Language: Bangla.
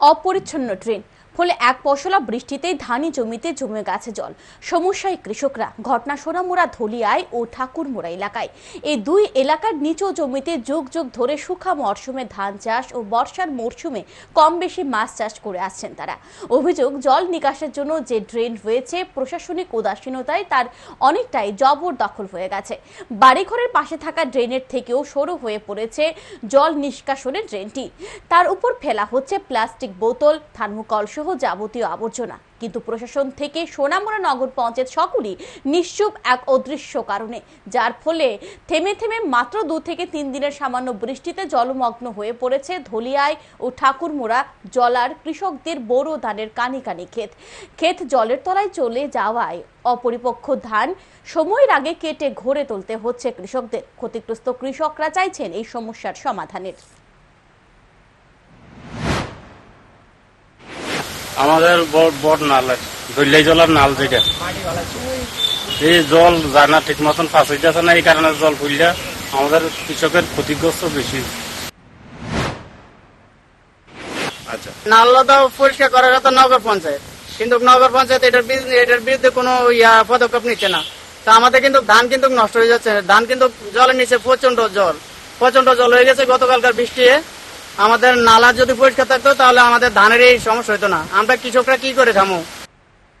অপরিচ্ছন্ন ড্রেন ফলে এক পশলা বৃষ্টিতেই ধানি জমিতে জমে গেছে জল। সমস্যায় কৃষকরা ঘটনা সোনামুড়া ধলিয়ায় ও ঠাকুরমোড়া এলাকায়। এই দুই এলাকার নিচু জমিতে যুগ যুগ ধরে শুখা মরশুমে ধান চাষ ও বর্ষার মরশুমে কম বেশি মাছ চাষ করে আসছেন তারা। অভিযোগ, জল নিকাশের জন্য যে ড্রেন রয়েছে প্রশাসনিক উদাসীনতায় তার অনেকটাই জবরদখল হয়ে গেছে। বাড়িঘরের পাশে থাকা ড্রেনের থেকেও সরু হয়ে পড়েছে জল নিষ্কাশনের ড্রেনটি। তার উপর ফেলা হচ্ছে প্লাস্টিক বোতল, থার্মোকল সহ যাবতীয় আবর্জনা। কিন্তু প্রশাসন থেকে সোনামুড়া নগর পঞ্চায়েত সকলই নিশ্চুপ এক অদৃশ্য কারণে, যার ফলে থেমে থেমে মাত্র দু থেকে তিন দিনের সামান্য বৃষ্টিতে জলমগ্ন হয়ে পড়েছে ধলিয়ায় ও ঠাকুরমোড়া জলার কৃষকদের বোরো ধানের কানি কানি ক্ষেত। ক্ষেত জলের তলায় চলে যাওয়ায় অপরিপক্ষ ধান সময়ের আগে কেটে ঘরে তুলতে হচ্ছে কৃষকদের। ক্ষতিগ্রস্ত কৃষকরা চাইছেন এই সমস্যার সমাধানের। আমাদের বড় বড় নাল দৈলাই জলের নাল যেটা এই জল যায় না ঠিক মতন পাস হইতেছে না এই কারণে জল ফুললে আমাদের কৃষকের ক্ষতিগ্রস্ত বেশি। আচ্ছা। নাল্লা তো পরিষ্কার করার কথা নগর পঞ্চায়েত। কিন্তু নগর পঞ্চায়েত এটার বিরুদ্ধে এটার বিরুদ্ধে কোনো ইয়া পদক্ষেপ নিচ্ছে না। তা আমাদের কিন্তু ধান কিন্তু নষ্ট হয়ে যাচ্ছে। ধান কিন্তু জলের নিচে প্রচণ্ড জল। প্রচণ্ড জল হয়ে গেছে। গতকালকার বৃষ্টি আমাদের নালা যদি পরিষ্কার থাকতো, তাহলে আমাদের ধানের এই সমস্যা হতো না। আমরা কৃষকরা কি করে খামো